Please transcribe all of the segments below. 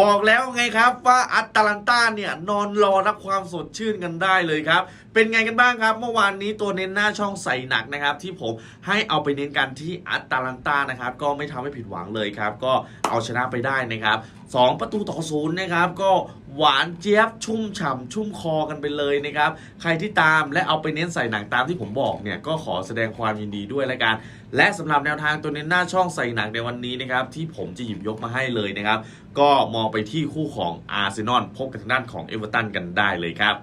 บอกแล้วไงครับว่าอัตแลนตาเนี่ยนอนรอรับความสดชื่นกันได้เลยครับ เป็นไงกันบ้างครับ เมื่อวานนี้ตัวเน้นหน้าช่องใส่หนักนะครับ ที่ผมให้เอาไปเน้นกันที่อัตแลนตานะครับ ก็ไม่ทำให้ผิดหวังเลยครับ ก็เอาชนะไปได้นะครับ2 ประตูต่อศูนย์นะครับ ก็หวานเจี๊ยบชุ่มฉ่ำชุ่มคอกันไปเลยนะครับ ใครที่ตามและเอาไปเน้นใส่หนังตามที่ผมบอกเนี่ย ก็ขอแสดงความยินดีด้วยละกัน และสำหรับแนวทางตัวเน้นหน้าช่องใส่หนังในวันนี้นะครับ ที่ผมจะหยิบยกมาให้เลยนะครับ ก็มองไปที่คู่ของอาร์เซนอลพบกับทางด้านของเอเวอร์ตันกันได้เลยครับ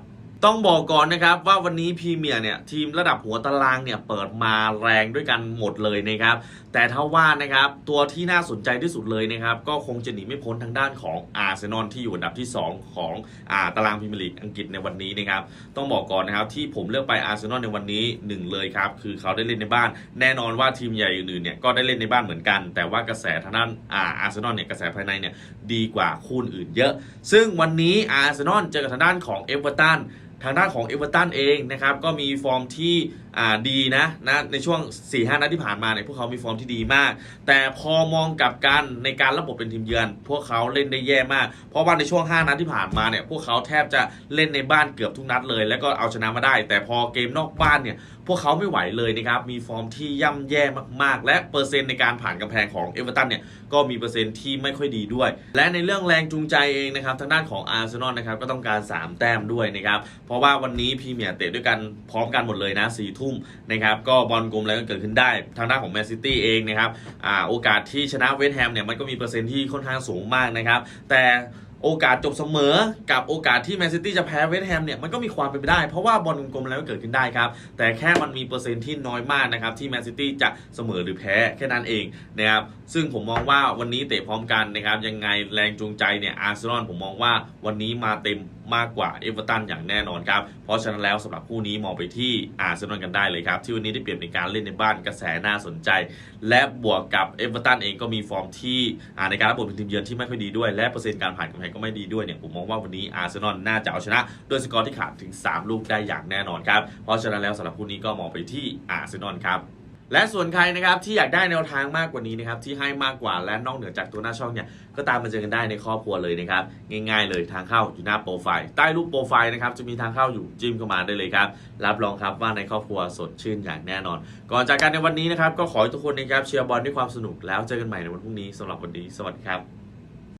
ต้องบอกก่อนนะครับว่าวันนี้พรีเมียร์เนี่ยทีมระดับหัวตารางเนี่ยเปิดมาแรงด้วยกันหมดเลยนะครับ แต่ถ้าว่านะครับตัวที่น่าสนใจที่สุดเลยนะครับ ก็คงจะหนีไม่พ้นทางด้านของอาร์เซนอลที่อยู่อันดับที่ 2 ของอาตารางพรีเมียร์ลีกอังกฤษในวันนี้นะครับ ต้องบอกก่อนนะครับที่ผมเลือกไปอาร์เซนอลในวันนี้หนึ่งเลยครับ คือเขาได้เล่นในบ้าน แน่นอนว่าทีมใหญ่อื่นๆเนี่ยก็ได้เล่นในบ้านเหมือนกัน แต่ว่ากระแสทางด้านอาอาร์เซนอลเนี่ยกระแสภายในเนี่ยดีกว่าคู่อื่นเยอะ ซึ่งวันนี้อาร์เซนอลเจอกับทางด้านของเอเวอร์ตัน ทางด้านของเอเวอร์ตันเองนะครับก็มีฟอร์มที่ดีนะนะในช่วง 4-5นัดที่ผ่านมาเนี่ยพวกเขามีฟอร์มที่ดีมาก แต่พอมองกับกันในการระบบเป็นทีมเยือน พวกเขาเล่นได้แย่มาก เพราะว่าในช่วง 5 นัดที่ผ่านมาเนี่ยพวกเขาแทบจะเล่นในบ้านเกือบทุกนัดเลย แล้วก็เอาชนะมาได้ แต่พอเกมนอกบ้านเนี่ยพวกเขาไม่ไหวเลยนะครับมีฟอร์มที่ย่ำแย่มากๆ และเปอร์เซ็นต์ในการผ่านกำแพงของเอเวอร์ตันเนี่ยก็มีเปอร์เซ็นต์ที่ไม่ค่อยดีด้วย และในเรื่องแรงจูงใจเองนะครับทางด้านของอาร์เซนอลนะครับก็ต้องการ 3 แต้มด้วยนะครับราะว่าวันนี้พรีเมียร์เตะด้วยกันพร้อมกันหมดเลยนะ4ทุ่มนะครับก็บอลกลมอะไรก็เกิดขึ้นได้ ทางด้านของแมนซิตี้เองนะครับอ่าโอกาสที่ชนะเวสต์แฮมเนี่ยมันก็มีเปอร์เซ็นต์ที่ค่อนข้างสูงมากนะครับ แต่โอกาสจบเสมอ กับโอกาสที่แมนซิตี้จะแพ้เวสต์แฮมเนี่ยมันก็มีความเป็นไปได้ เพราะว่าบอลกลมๆแล้วก็เกิดขึ้นได้ครับ แต่แค่มันมีเปอร์เซ็นต์ที่น้อยมากนะครับที่แมนซิตี้จะเสมอหรือแพ้แค่นั้นเองนะครับซึ่งผมมองว่าวันนี้เตะพร้อมกันนะครับยังไงแรงจูงใจเนี่ยอาร์เซนอลผมมองว่าวันนี้มาเต็ม มากกว่าเอเวอร์ตันอย่างแน่นอนครับ เพราะฉะนั้นแล้วสำหรับคู่นี้มองไปที่อาร์เซนอลกันได้เลยครับ ที่วันนี้ได้เปรียบในการเล่นในบ้านกระแสน่าสนใจ และบวกกับเอเวอร์ตันเองก็มีฟอร์มที่ในการรับบทเป็นทีมเยือนที่ไม่ค่อยดีด้วย และเปอร์เซ็นต์การผ่านกำแพงก็ไม่ดีด้วยเนี่ยผมมองว่าวันนี้อาร์เซนอลน่าจะเอาชนะด้วยสกอร์ที่ขาดถึง 3 ลูกได้อย่างแน่นอนครับเพราะฉะนั้นแล้วสำหรับคู่นี้ก็มองไปที่อาร์เซนอลครับ และส่วนใครนะครับที่อยากได้แนวทางมากกว่านี้นะครับที่ให้มากกว่าและนอกเหนือจากตัวหน้าช่องเนี่ยก็ตามมาเจอกันได้ในครอบครัวเลยนะครับง่ายๆเลยทางเข้าอยู่หน้าโปรไฟล์ใต้รูปโปรไฟล์นะครับจะมีทางเข้าอยู่จิ้มเข้ามาได้เลยครับรับรองครับว่าในครอบครัวสดชื่นอย่างแน่นอน ก่อนจากกันในวันนี้นะครับก็ขอให้ทุกคนนะครับเชียร์บอลด้วยความสนุกแล้วเจอกันใหม่ในวันพรุ่งนี้สำหรับวันนี้สวัสดีครับ